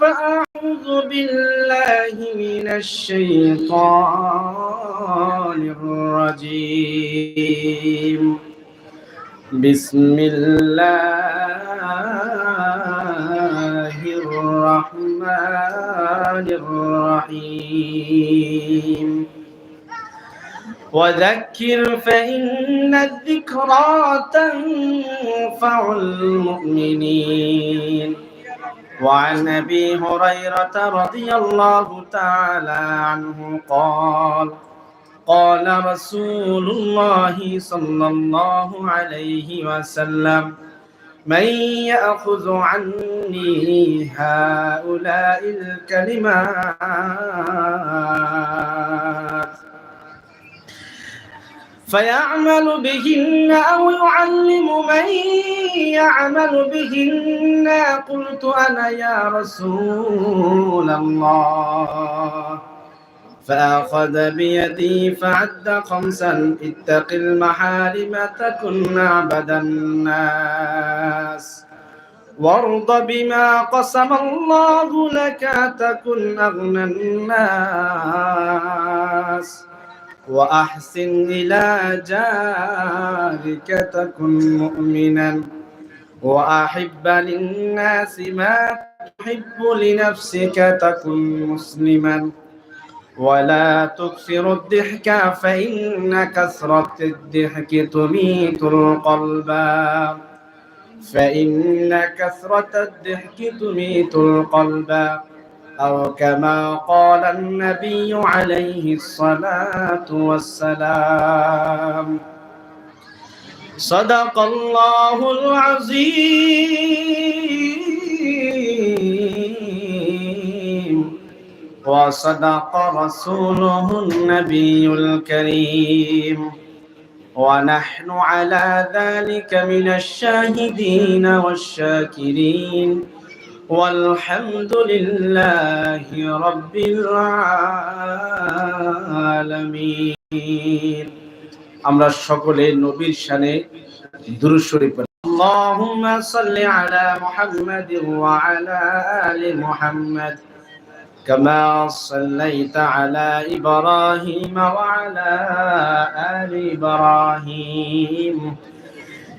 فأعوذ بالله من الشيطان الرجيم. بسم الله الرحمن الرحيم. وذكر فإن الذكرى تنفع المؤمنين. وعن أبي هريرة رضي الله تعالى عنه قال قال رسول الله صلى الله عليه وسلم من يأخذ عني هؤلاء الكلمات فيعمل بهن أو يعلم من يعمل بهن. قلت أنا يا رسول الله. فأخذ بيدي فعد خمسا. اتق المحارم تكن أعبد الناس. وارض بما قسم الله لك تكن أغنى الناس. وأحسن إلى جارك تكن مؤمنا. وأحب للناس ما تحب لنفسك تكن مسلما. ولا تكثر الضحك فإن كثرة الضحك تميت القلب. فإن كثرة الضحك تميت القلب. أو كما قال النبي عليه الصلاة والسلام. صدق الله العظيم. وصدق رسوله النبي الكريم. ونحن على ذلك من الشاهدين والشاكرين. والحمد لله رب العالمين আমরা সকলে নবীর শানে দুরূদ শরীফ পড়ি اللهم صل على محمد وعلى آل محمد كما صليت على إبراهيم وعلى آل إبراهيم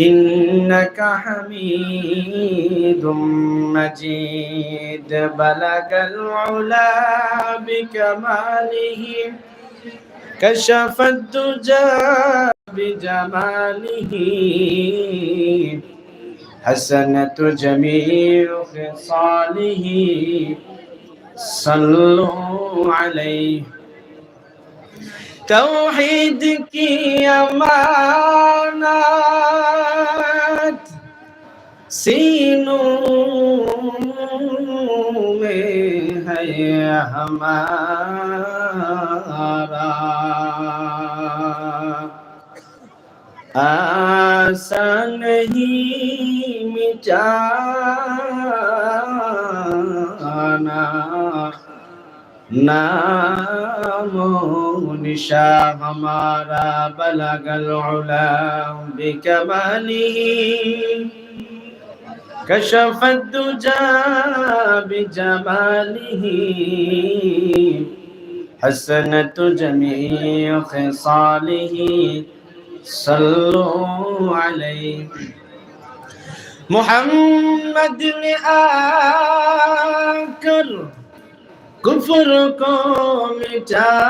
إنك حميد مجيد. بلغ العلا بكماله كشف الدجى بجماله. حسنة جميع خصاله صلوا عليه. توحيدك يا مانا सीनों में है हमारा आशा नहीं मिटाना नामो निशा हमारा बलगल उला बिकमालिही كشف الدجى بجماله. حسنة جميع خصاله. صلوا عليه. محمد لآكر كفركم کفر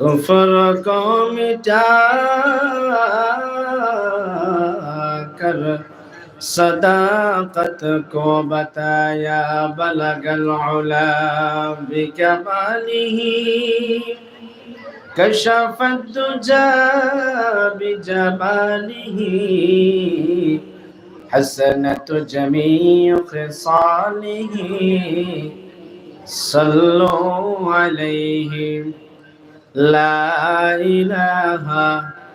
كفركم مٹایا کر صداقت کو بتایا بلغ العلا بکمالی کشف الدجى بجماله حسنت جميع خصاله صلوا عليه لا إله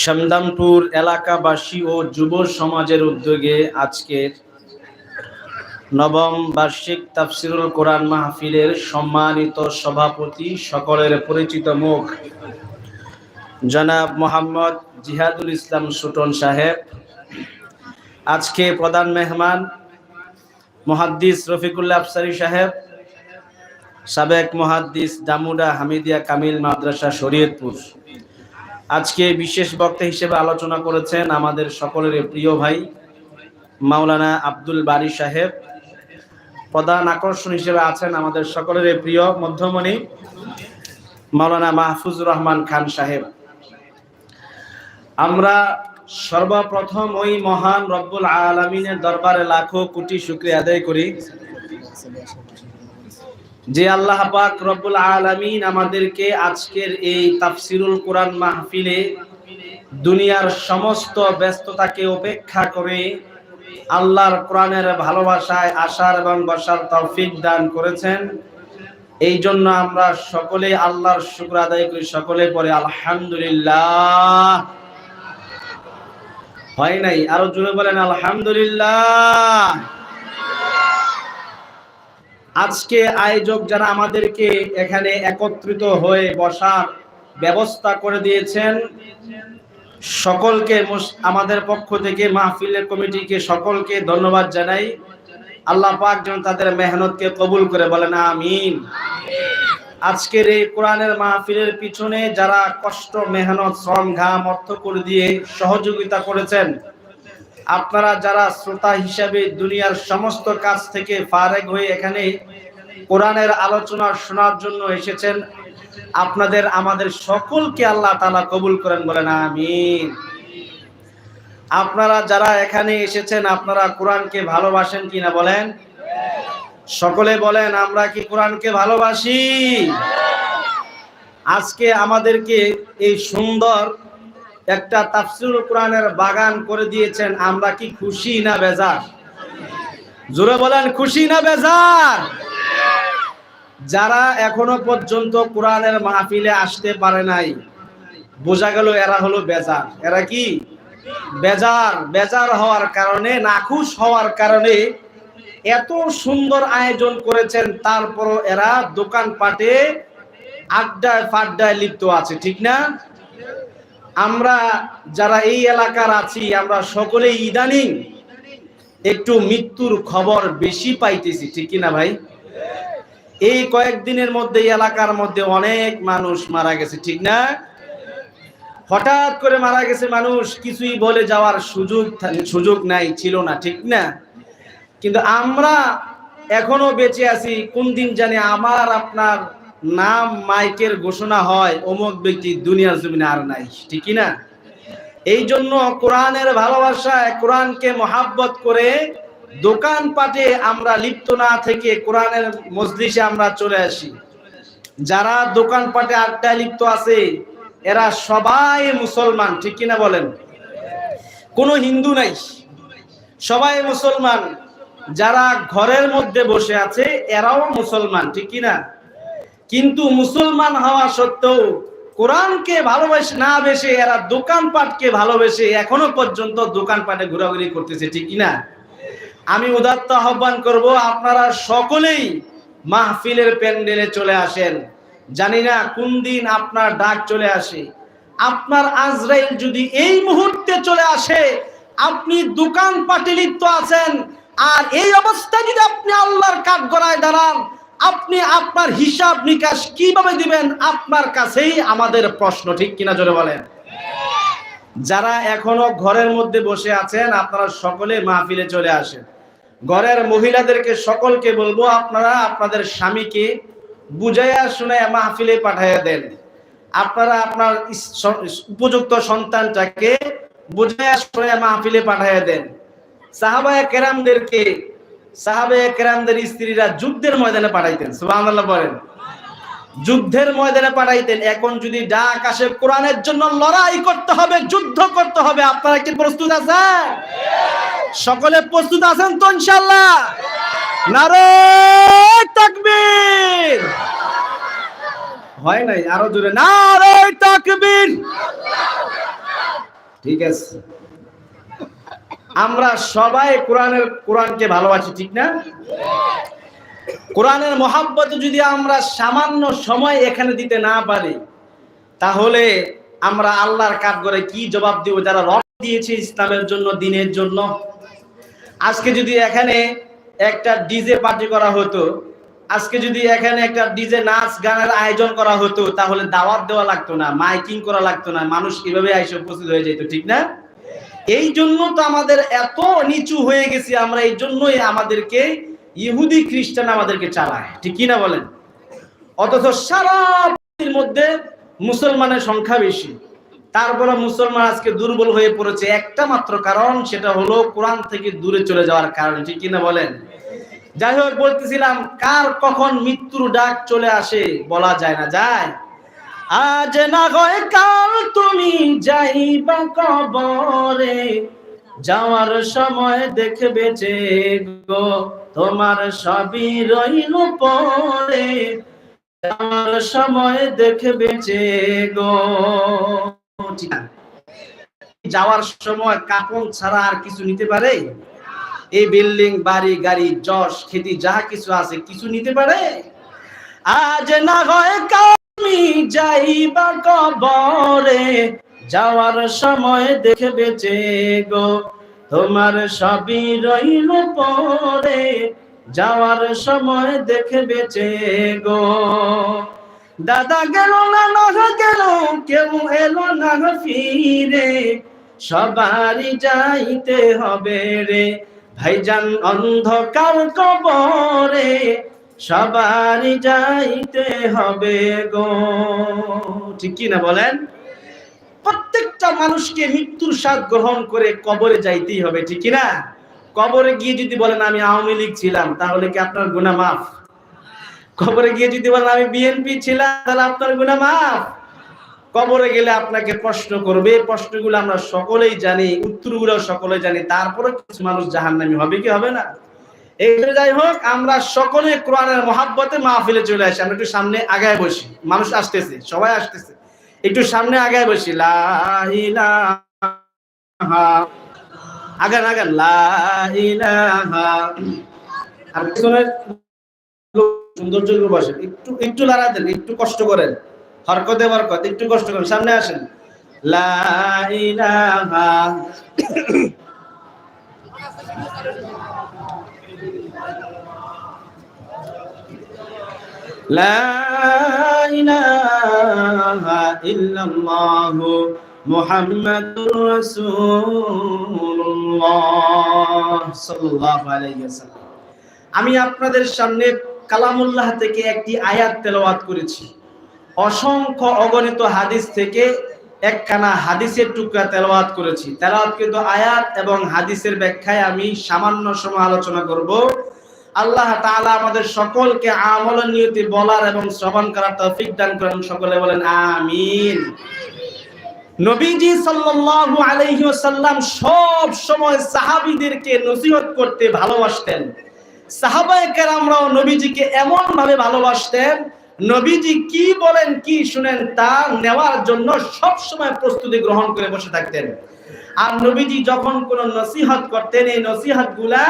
শামদামপুর এলাকাবাসী ও যুব সমাজের উদ্যোগে আজকের নবম বার্ষিক তাফসিরুল কোরআন মাহফিলের সম্মানিত সভাপতি সকলের পরিচিত মুখ, জনাব মোহাম্মদ জিহাদুল ইসলাম সুটন সাহেব, আজকে প্রধান মেহমান মহাদ্দিস রফিকুল্লাহ আফসারি সাহেব, সাবেক মহাদ্দিস দামুডা হামিদিয়া কামিল মাদ্রাসা শরীয়তপুর। আজকে বিশেষ বক্তা হিসেবে আলোচনা করেছেন আমাদের সকলের প্রিয় ভাই মাওলানা আব্দুল বারি সাহেব। প্রধান আকর্ষণ হিসেবে আছেন আমাদের সকলের প্রিয় মধ্যমণি মাওলানা মাহফুজ রহমান খান সাহেব। আমরা সর্বপ্রথম ওই মহান রব্বুল আলমিনের দরবারে লাখো কোটি শুক্রিয়া আদায় করি। যে আল্লাহ পাক রব্বুল আলমিন আমাদেরকে আজকের এই তাফসিরুল কোরআন মাহফিলে দুনিয়ার সমস্ত ব্যস্ততাকে উপেক্ষা করে আল্লাহর কোরআনের ভালোবাসায় আসার এবং বসার তৌফিক দান করেছেন। এই জন্য আমরা সকলে আল্লাহর শুক্র আদায় করি, সকলে পরে আলহামদুলিল্লাহ। হয় নাই? আরও জোরে বলেন আলহামদুলিল্লাহ। আজকে আয়োজক যারা আমাদেরকে এখানে একত্রিত হয়ে বসার ব্যবস্থা করে দিয়েছেন, সকলকে আমাদের পক্ষ থেকে মাহফিলের কমিটিকে সকলকে ধন্যবাদ জানাই। আল্লাহ পাক যেন তাদের মেহনতকে কবুল করে বলেন, আমিন। আজকের এই কোরআনের মাহফিলের পিছনে যারা কষ্ট, মেহনত, শ্রম, ঘাম, অর্থ করে দিয়ে সহযোগিতা করেছেন আপনারা যারা শ্রোতা হিসাবে দুনিয়ার সমস্ত কাজ থেকে ফারেক হয়ে এখানে কোরআনের আলোচনা শোনার জন্য এসেছেন, আপনাদের, আমাদের সকলকে আল্লাহ তালা কবুল করেন বলেন, আমিন। আপনারা যারা এখানে এসেছেন, আপনারা কোরআনকে ভালোবাসেন কিনা বলেন? সকলে বলেন, আমরা কি কোরআনকে ভালোবাসি? আজকে আমাদেরকে এই সুন্দর একটা তাফসিরুল কোরআনের বাগান করে দিয়েছেন, আমরা কি খুশি না বেজার? জোরে বলেন, খুশি না বেজার? যারা এখনও পর্যন্ত কোরআনের মাহফিলে আসতে পারে নাই, বোঝা গেল এরা হলো বেজার। এরা কি? বেজার। বেজার হওয়ার কারণে, নাখুশ হওয়ার কারণে এত সুন্দর আয়োজন করেছেন তারপর এরা দোকান পাটে আড্ডায় ফাড্ডায় লিপ্ত আছে, ঠিক না? আমরা যারা এই এলাকার আছি, আমরা সকলে ইদানিং একটু মৃত্যুর খবর বেশি পাইতেছি, ঠিক কিনা ভাই? এই কয়েকদিনের মধ্যে এলাকার মধ্যে অনেক মানুষ মারা গেছে, ঠিক না? হঠাৎ করে মারা গেছে মানুষ, কিছুই বলে যাওয়ার সুযোগ সুযোগ নাই, ছিল না, ঠিক না? কিন্তু আমরা এখনও বেঁচে আছি, কোন দিন জানি আমার, আপনার নাম মাইকের ঘোষণা হয়, অমুক ব্যক্তি দুনিয়ার জমিনে আর নাই, ঠিক না এই জন্য কোরআনের ভালোবাসায় কোরআনকে মহাব্বত করে দোকান পাটে আমরা লিপ্ত না থেকে কোরআনের মজলিসে আমরা চলে আসি। যারা দোকান পাটে আড্ডায় লিপ্ত আছে, এরা সবাই মুসলমান, ঠিক কিনা বলেন? কোনো হিন্দু নাই, সবাই মুসলমান। যারা ঘরের মধ্যে বসে আছে, এরাও মুসলমান, ঠিক কিনা? কিন্তু মুসলমান হওয়া সত্ত্বেও কোরআনকে ভালোবেসে না বেসে, এরা দোকানপাটকে ভালোবেসে এখনও পর্যন্ত দোকানপাটে ঘোরাঘুরি করতেছে, ঠিক কিনা? আমি উদাত্ত আহ্বান করব, আপনারা সকলেই মাহফিলের প্যান্ডেলে চলে আসেন। জানি না কোন দিন আপনার ডাক চলে আসে। আপনার আজরাইল যদি এই মুহূর্তে চলে আসে, আপনি দোকান পাটে লিপ্ত আছেন, আর এই অবস্থায় যদি আপনি আল্লাহর কাঠ গড়ায় দাঁড়ান আপনি আপনার হিসাব নিকাশ কীভাবে দিবেন? আপনার কাছেই আমাদের প্রশ্ন, ঠিক কিনা জোরে বলেন? যারা এখনও ঘরের মধ্যে বসে আছেন, আপনারা সকলে মাহফিলে চলে আসেন। ঘরের মহিলাদেরকে সকলকে বলব, আপনারা আপনাদের স্বামীকে বুঝাইয়া শুনাইয়া মাহফিলে পাঠাইয়া দেন। আপনারা আপনার উপযুক্ত সন্তানটাকে বুঝাইয়া শুনাইয়া মাহফিলে পাঠাইয়া দেন। সাহাবায়ে কেরামদেরকে সাহাবায়ে কেরামদের স্ত্রীরা যুদ্ধের ময়দানে পাঠাইতেন, সুবহানাল্লাহ বলেন। যুদ্ধের ময়দানে পাঠাইতেন, এখন যদি ডাক আসে, কোরআনের জন্য লড়াই করতে হবে, যুদ্ধ করতে হবে। আপনারা কি প্রস্তুত আছেন? সকলে প্রস্তুত আছেন তো, ইনশাআল্লাহ? নারে হয় নাই, আরও জোরে নারে ঠিক আছে। আমরা সবাই কোরআনের, কোরআনকে ভালোবাসি, ঠিক না? কোরআনের মহাব্বত যদি আমরা সামান্য সময় এখানে দিতে না পারি, তাহলে আমরা আল্লাহর কাঠ করে কি জবাব দিব? যারা রক্ত দিয়েছে ইসলামের জন্য, দিনের জন্য। আজকে যদি এখানে একটা ডিজে পার্টি করা হতো, আজকে যদি এখানে একটা ডিজে নাচ গানের আয়োজন করা হতো, তাহলে দাওয়াত দেওয়া লাগতো না, মাইকিং করা লাগতো না, মানুষ এভাবে এসে উপস্থিত হয়ে যেত, ঠিক না? এই জন্য তো আমাদের এত নিচু হয়ে গেছি আমরা, এই জন্যই আমাদেরকে ইহুদি খ্রিস্টান আমাদেরকে চালায়। ঠিক কি না বলেন? অথচ সারা মধ্যে মুসলমানের সংখ্যা বেশি। তারপরে মুসলমান আজকে দুর্বল হয়ে পড়েছে। একটা মাত্র কারণ, সেটা হলো কোরআন থেকে দূরে চলে যাওয়ার কারণ। ঠিক কিনা বলেন? যাই হোক, বলতেছিলাম, কার কখন মৃত্যুর ডাক চলে আসে বলা যায় না। যায়। আজ না হয় কাল তুমি যাইবা কবরে। যাওয়ার সময় দেখবে যে গো, তোমার সবই রইল পরে। যাওয়ার সময় দেখবে যে গো। যাওয়ার সময় কাপড় ছাড়া আর কিছু নিতে পারে? এই বিল্ডিং, বাড়ি, গাড়ি, যশ, খেতি, যা কিছু আছে, কিছু নিতে পারে? আজ না হয় কামি যাইবা কবরে, যাওয়ার সময় দেখবে যে গো, তোমার সবই রইল পরে। যাওয়ার সময় দেখবে যে গো, দাদা গেল না না গেল, কেউ এলো না ফিরে। সবারই যাইতে হবে রে, ভাইজান অন্ধকার কবরে। সবারই যাইতে হবে গো। ঠিক কি না বলেন? প্রত্যেকটা মানুষকে মৃত্যুর স্বাদ গ্রহণ করে কবরে যাইতেই হবে, ঠিক কি না? কবরে গিয়ে যদি বলেন, আমি আওয়ামী লীগ ছিলাম, তাহলে কি আপনার গুনাহ মাফ? কবরে গিয়ে যদি বলেন, আমি বিএনপি ছিলাম, তাহলে আপনার গুনাহ মাফ? কবরে গেলে আপনাকে প্রশ্ন করবে প্রশ্নগুলো আমরা সকলেই জানি, উত্তরগুলো সকলে জানি তারপরে কিছু মানুষ জাহান্নামী হবে কি হবে না? এই যাই হোক, আমরা সকলে কোরআনের মহাব্বতে মাহফিলে চলে আসি। আমরা একটু সামনে আগায় বসি। মানুষ আসতেছে, সবাই আসতেছে। একটু সামনে আগায় বসি। আগান আগান। আর পিছনের সৌন্দর্য বসেন। একটু একটু লড়া দেন, একটু কষ্ট করেন। হরকতে বরকত, একটু কষ্ট করেন। সামনে আসেন। লা ইলাহা। لا إله إلا الله محمد رسول الله صلى الله عليه وسلم আমি আপনাদের সামনে কালামুল্লাহ থেকে একটি আয়াত তেলাওয়াত করেছি অসংখ্য অগণিত হাদিস থেকে একখানা হাদিসের টুকরা তেলাওয়াত করেছি তেলাওয়াতকৃত আয়াত এবং হাদিসের ব্যাখ্যায় আমি সামান্য সময় আলোচনা করব আল্লাহ তাআলা আমাদের সকলকে আমল নিয়তি বলার এবং শ্রবণ করার তৌফিক দান করেন। সকলে বলেন, আমিন। নবীজি সাল্লাল্লাহু আলাইহি ওয়াসাল্লাম সব সময় সাহাবীদেরকে নসিহত করতে ভালোবাসতেন। সাহাবায়ে কেরামরাও নবীজিকে এমন ভাবে ভালোবাসতেন, নবীজি কি বলেন, কি শুনেন তা নেওয়ার জন্য সব সময় প্রস্তুতি গ্রহণ করে বসে থাকতেন। আর নবীজি যখন কোন নসিহত করতেন, এই নসিহতগুলা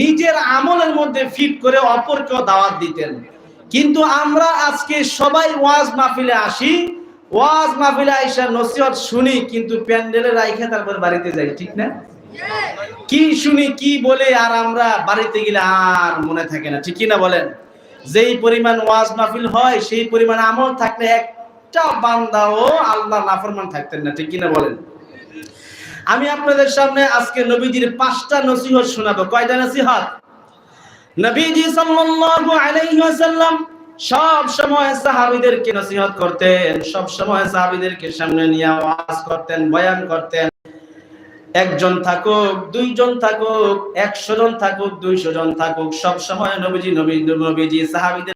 নিজের আমলের মধ্যে ফিট করে অপরকেও দাওয়াত দিতেন। কিন্তু আমরা আজকে সবাই ওয়াজ মাহফিলে আসি, ওয়াজ মাহফিলে আইসা নসিহত শুনি, কিন্তু প্যান্ডেলে রাইখে তারপর বাড়িতে যাই, ঠিক না? কি শুনি, কি বলে, আর আমরা বাড়িতে গেলে আর মনে থাকে না, ঠিক না বলেন? যেই পরিমাণ ওয়াজ মাহফিল হয়, সেই পরিমাণ আমল থাকলে একটা বান্দাও আল্লাহ নাফরমান থাকতেন না, ঠিক কি না বলেন? আমি আপনাদের সামনে আজকে নবীজির পাঁচটা নসিহত শোনাবো। কয়টা নসিহত? নবীজি সাল্লাল্লাহু আলাইহি ওয়াসাল্লাম সব সময় সাহাবীদেরকে নসিহত করতেন, সব সময় সাহাবীদেরকে সামনে নিয়ে ওয়াজ করতেন, বয়ান করতেন। একজন থাকুক, দুইজন থাকুক, একশো জন থাকুক, দুইশো জন থাকুক, সব সময় নবীজি, নবী, নবীজি, সাহাবীদের